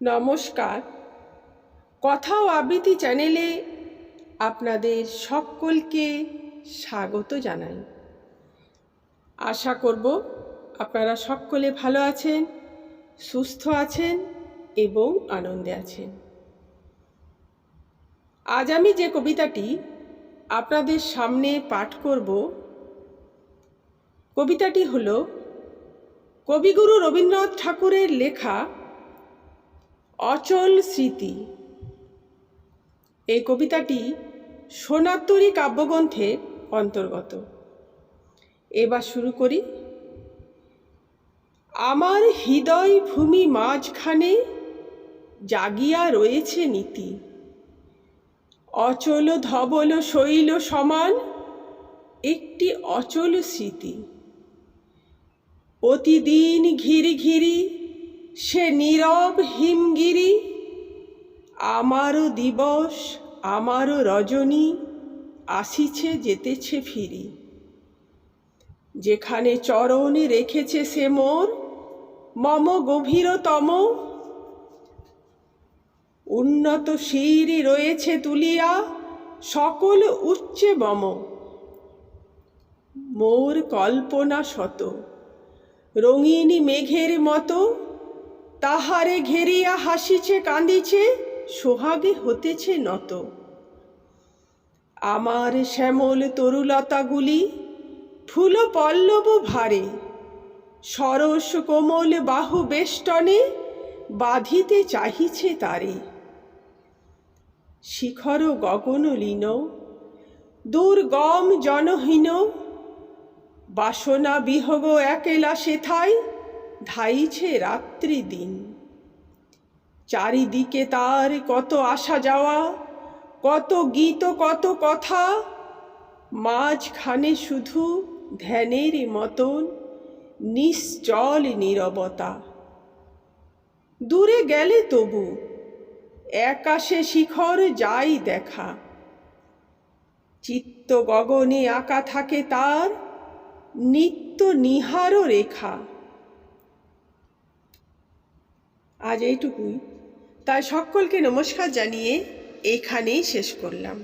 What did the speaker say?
নমস্কার। কথা ও আবৃত্তি চ্যানেলে আপনাদের সকলকে স্বাগত জানাই। আশা করব আপনারা সকলে ভালো আছেন, সুস্থ আছেন এবং আনন্দে আছেন। আজ আমি যে কবিতাটি আপনাদের সামনে পাঠ করব, কবিতাটি হল কবিগুরু রবীন্দ্রনাথ ঠাকুরের লেখা অচল স্মৃতি। এই কবিতাটি সোনাত্তরী কাব্যগ্রন্থের অন্তর্গত। এবার শুরু করি। আমার হৃদয় ভূমি মাঝখানে জাগিয়া রয়েছে নীতি। অচল ধবল শৈল সমান একটি অচল স্মৃতি। প্রতিদিন ঘিরি ঘিরি সে নীরব হিমগিরি, আমারও দিবস, আমারও রজনী, আসিছে, যেতেছে ফিরি। যেখানে চরণে রেখেছে সে মোর, মম গভীরতম। উন্নত শিরি রয়েছে তুলিয়া, সকল উচ্চে মম মোর কল্পনা শত, রঙিনী মেঘের মতো তাহারে ঘেরিয়া হাসিছে, কাঁদিছে, সোহাগে হতেছে নত। আমার শ্যামল তরুলতাগুলি ফুল পল্লব ভারে, সরস কোমল বাহু বেষ্টনে বাঁধিতে চাহিছে তারে। শিখর গগন লীন, দুর্গম জনহীন, বাসনা বিহগ একেলা সেথায় ধাইছে রাত্রি দিন। চারিদিকে তার কত আসা যাওয়া, কত গীত, কত কথা, মাঝখানে শুধু ধ্যানের মতন নিশ্চল নীরবতা। দূরে গেলে তবু একাশে শিখর যাই দেখা। চিত্ত গগনে আঁকা থাকে তার নিত্য নিহারও রেখা। আজ এইটুকুই। তাই সকলকে নমস্কার জানিয়ে এইখানেই শেষ করলাম।